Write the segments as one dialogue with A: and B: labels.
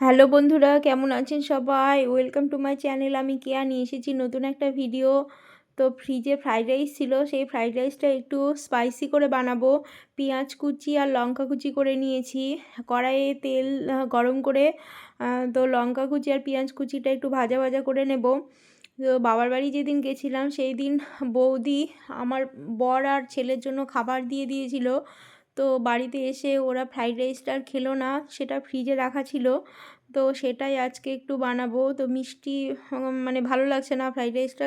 A: Hello বন্ধুরা, কেমন আছেন সবাই? ওয়েলকাম টু মাই চ্যানেল আমি কেয়া। নিয়ে এসেছি নতুন একটা ভিডিও তো ফ্রিজে ফ্রাইড রাইস ছিল, সেই ফ্রাইড রাইসটা একটু স্পাইসি করে বানাবো। পেঁয়াজ কুচি আর লঙ্কা কুচি করে নিয়েছি। কড়াইয়ে তেল গরম করে তো লঙ্কা কুচি আর পেঁয়াজ কুচিটা একটু ভাজা ভাজা করে নেব। তো বাবার বাড়ি যেদিন গেছিলাম, সেই দিন বৌদি আমার বর আর ছেলের জন্য খাবার দিয়ে দিয়েছিল। তো বাড়িতে এসে ওরা ফ্রাইড রাইসটা আর খেলো না, সেটা ফ্রিজে রাখা ছিল। তো সেটাই আজকে একটু বানাবো। তো মিষ্টি মানে ভালো লাগছে না ফ্রাইড রাইসটা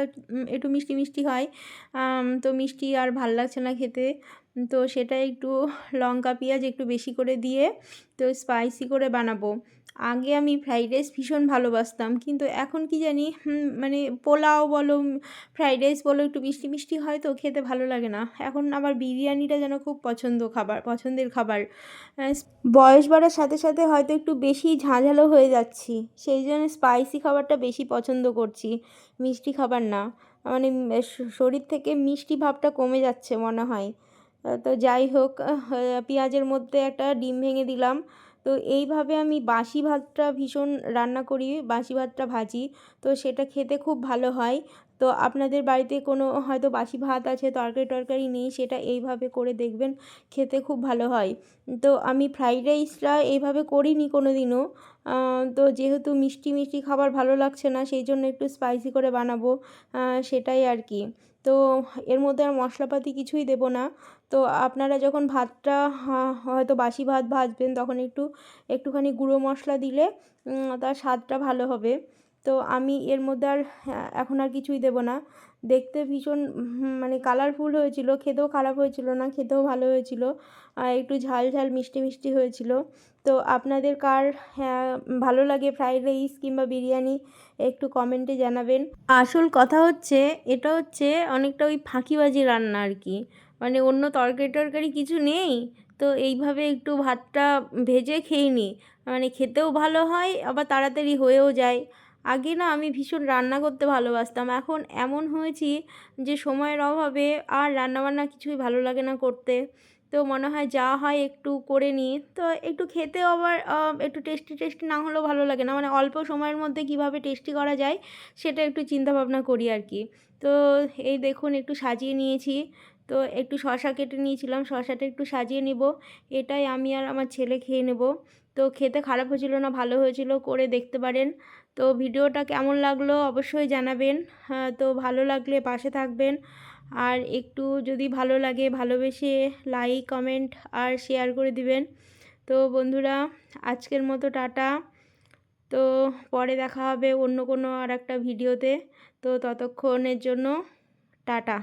A: একটু মিষ্টি মিষ্টি হয়। তো মিষ্টি আর ভালো লাগছে না খেতে। তো সেটা একটু লঙ্কা, পেঁয়াজ একটু বেশি করে দিয়ে, তো স্পাইসি করে বানাবো। আগে আমি ফ্রাইড রাইস ভীষণ ভালোবাসতাম, কিন্তু এখন কি জানি মানে পোলাও বলো ফ্রাইড রাইস বলো, একটু মিষ্টি মিষ্টি হয় তো খেতে ভালো লাগে না। এখন আবার বিরিয়ানিটা যেন খুব পছন্দ খাবার, পছন্দের খাবার। বয়স বাড়ার সাথে সাথে হয়তো একটু বেশি ঝাঁঝালো হয়ে যাচ্ছি, সেই জন্য স্পাইসি খাবারটা বেশি পছন্দ করছি, মিষ্টি খাবার না। মানে শরীর থেকে মিষ্টি ভাবটা কমে যাচ্ছে মনে হয়। তো যাই হোক পেঁয়াজের মধ্যে একটা ডিম ভেঙে দিলাম। তো এইভাবে আমি বাসি ভাতটা ভীষণ রান্না করি, বাসি ভাতটা ভাজি। তো সেটা খেতে খুব ভালো হয়। তো আপনাদের বাড়িতে কোনো হয়তো বাসি ভাত আছে, তরকারি টরকারি নেই, সেটা এইভাবে করে দেখবেন, খেতে খুব ভালো হয়। তো আমি ফ্রাইড রাইসটা এইভাবে করিনি কোনো দিনও তো যেহেতু মিষ্টি মিষ্টি খাবার ভালো লাগছে না, সেই জন্য একটু স্পাইসি করে বানাবো সেটাই আর কি। তো এর মধ্যে আর মশলাপাতি কিছুই দেবো না। তো আপনারা যখন ভাতটা হয়তো বাসি ভাত ভাজবেন, তখন একটু, একটুখানি গুঁড়ো মশলা দিলে তার স্বাদটা ভালো হবে। তো আমি এর মধ্যে আর হ্যাঁ, এখন আর কিছুই দেবো না। দেখতে ভীষণ মানে কালারফুল হয়েছিল খেতেও খারাপ হয়েছিল না খেতেও ভালো হয়েছিল। একটু ঝাল ঝাল মিষ্টি মিষ্টি হয়েছিল। তো আপনাদের কার হ্যাঁ, ভালো লাগে ফ্রাইড রাইস কিংবা বিরিয়ানি একটু কমেন্টে জানাবেন। আসল কথা হচ্ছে এটা হচ্ছে অনেকটা ওই ফাঁকিবাজি রান্না আর কি। মানে অন্য তরকারি টরকারি কিছু নেই তো এইভাবে একটু ভাতটা ভেজে খেয়ে নিই মানে খেতেও ভালো হয় আবার তাড়াতাড়ি হয়েও যায়। আগে না আমি ভীষণ রান্না করতে ভালোবাসতাম। এখন এমন হয়েছি যে সময়ের অভাবে আর রান্নাবান্না কিছুই ভালো লাগে না করতে। তো মনে হয় যা হয় একটু করে নিই। তো একটু খেতেও আবার একটু টেস্টি টেস্টি না হলেও ভালো লাগে না। মানে অল্প সময়ের মধ্যে কীভাবে টেস্টি করা যায়, সেটা একটু চিন্তা ভাবনা করি আর কি। তো এই দেখুন, একটু সাজিয়ে নিয়েছি। তো একটু শশা কেটে নিয়েছিলাম শশাটা একটু সাজিয়ে নেব। এটাই আমি আর আমার ছেলে খেয়ে নেব। তো খেতে খারাপ হয়েছিল না ভালো হয়েছিল করে দেখতে পারেন। তো ভিডিওটা কেমন লাগল অবশ্যই জানাবেন। হ্যাঁ, তো ভালো লাগলে পাশে থাকবেন। আর একটু যদি ভালো লাগে ভালোবেসে লাইক কমেন্ট আর শেয়ার করে দিবেন। তো বন্ধুরা আজকের মতো টাটা। তো পরে দেখা হবে অন্য কোনো আর একটা ভিডিওতে। তো ততক্ষণের জন্য টাটা।